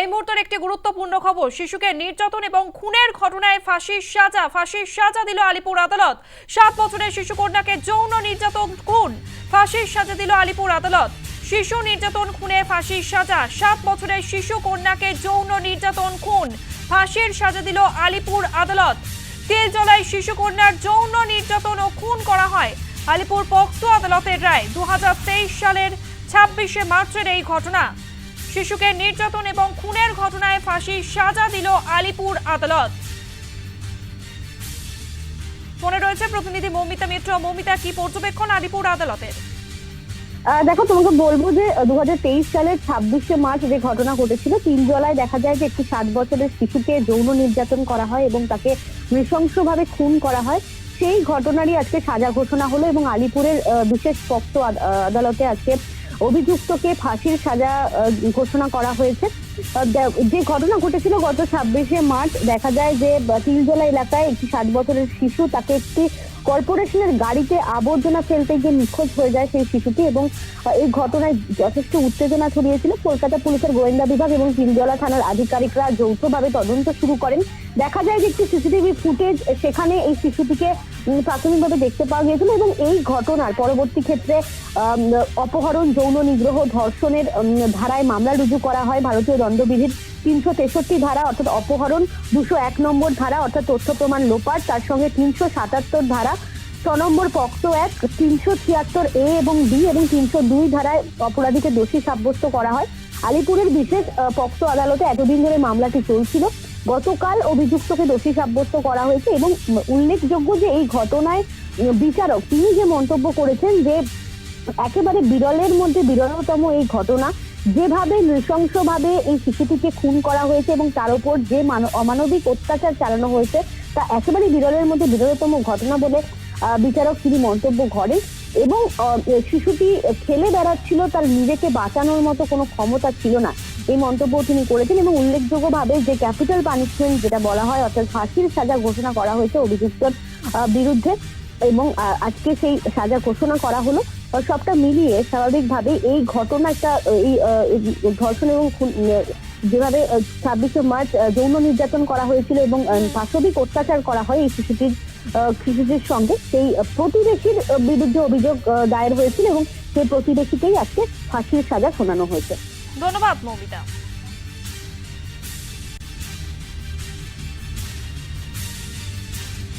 এই মুহূর্তের একটি গুরুত্বপূর্ণ খবর, শিশুকে নির্যাতন এবং খুনের ঘটনায় ফাঁসির সাজা ফাঁসির সাজা দিল আলিপুর আদালত। সাত বছরের শিশু কন্যাকে যৌন নির্যাতন খুন, ফাঁসির সাজা দিল আলিপুর আদালত। শিশু নির্যাতন খুনে ফাঁসির সাজা, সাত বছরের শিশু কন্যাকে যৌন নির্যাতন খুন, ফাঁসির সাজা দিল আলিপুর আদালত। তেলজলায় শিশু কন্যার যৌন নির্যাতন ও খুন করা হয় আলিপুর পক্সো আদালতের রায় দু হাজার তেইশ সালের ছাব্বিশে মার্চের এই ঘটনা। শিশুকে নির্যাতন এবং খুনের ঘটনায় ফাঁসির সাজা দিল আলিপুর আদালত। ফোনে রয়েছে প্রতিনিধি মৌমিতা মিত্র। মৌমিতা, কি পর্যবেক্ষণ আলিপুর আদালতের? দেখো, তোমাকে বলব যে দু হাজার তেইশ সালের ছাব্বিশে মার্চ যে ঘটনা ঘটেছিল, তিন জলায় দেখা যায় যে একটি সাত বছরের শিশুকে যৌন নির্যাতন করা হয় এবং তাকে নৃশংসভাবে খুন করা হয়। সেই ঘটনারই আজকে সাজা ঘোষণা হলো এবং আলিপুরের বিশেষ আদ- আদালতে আজকে অভিযুক্তকে ফাঁসির সাজা ঘোষণা করা হয়েছে। যে ঘটনা ঘটেছিল গত ছাব্বিশে মার্চ, দেখা যায় যে তিলজলা এলাকায় একটি ষাট বছরের শিশু তাকে একটি কর্পোরেশনের গাড়িতে আবর্জনা ফেলতে গিয়ে নিখোঁজ হয়ে যায় সেই শিশুটি এবং এই ঘটনায় যথেষ্ট উত্তেজনা ছড়িয়েছিল। কলকাতা পুলিশের গোয়েন্দা বিভাগ এবং তিলজলা থানার আধিকারিকরা যৌথভাবে তদন্ত শুরু করেন। দেখা যায় যে একটি সিসিটিভি ফুটেজ সেখানে এই শিশুটিকে প্রাথমিকভাবে দেখতে পাওয়া গিয়েছিল এবং এই ঘটনার পরবর্তী ক্ষেত্রে অপহরণ, যৌন নিগ্রহ, ধর্ষণের ধারায় মামলা রুজু করা হয়। ভারতীয় দণ্ডবিধির তিনশো তেষট্টি ধারা অর্থাৎ অপহরণ, দুশো এক নম্বর ধারা অর্থাৎ তথ্য প্রমাণ লোপাট, তার সঙ্গে তিনশো সাতাত্তর ধারা, ছ নম্বর পক্সো এক, তিনশো ছিয়াত্তর এ এবং বি এবং তিনশো দুই ধারায় অপরাধীকে দোষী সাব্যস্ত করা হয়। আলিপুরের বিশেষ পক্সো আদালতে এতদিন ধরে মামলাটি চলছিল। গতকাল অভিযুক্তকে দোষী সাব্যস্ত করা হয়েছে এবং উল্লেখযোগ্য যে এই ঘটনায় বিচারক তিনি যে মন্তব্য করেছেন যে একেবারে বিরলের মধ্যে বিরলতম এই ঘটনা, যেভাবে নৃশংসভাবে এই শিশুটিকে খুন করা হয়েছে এবং তার উপর যে অমানবিক অত্যাচার চালানো হয়েছে, তা একেবারে বিরলের মধ্যে বিরলতম ঘটনা বলে বিচারক তিনি মন্তব্য করেন এবং শিশুটি খেলে বেড়াচ্ছিল, তার নিজেকে বাঁচানোর মতো কোনো ক্ষমতা ছিল না। এই মন্তব্য তিনি করেছেন এবং উল্লেখযোগ্যভাবে যে ক্যাপিটাল পানিশমেন্ট যেটা বলা হয়, অর্থাৎ ফাঁসির সাজা ঘোষণা করা হয়েছে অভিযুক্তর বিরুদ্ধে এবং আজকে সেই সাজা ঘোষণা করা হলো। সবটা মিলিয়ে স্বাভাবিকভাবে এই ঘটনাটা আহ, এই ধর্ষণ এবং যেভাবে ছাব্বিশে মার্চ যৌন নির্যাতন করা হয়েছিল এবং পাশবিক অত্যাচার করা হয় এই শিশুটির শিশুটির সঙ্গে সেই প্রতিবেশীর বিরুদ্ধে অভিযোগ দায়ের হয়েছিল এবং সেই প্রতিবেশীকেই আজকে ফাঁসির সাজা শোনানো হয়েছে। ধন্যবাদ মৌমিতা।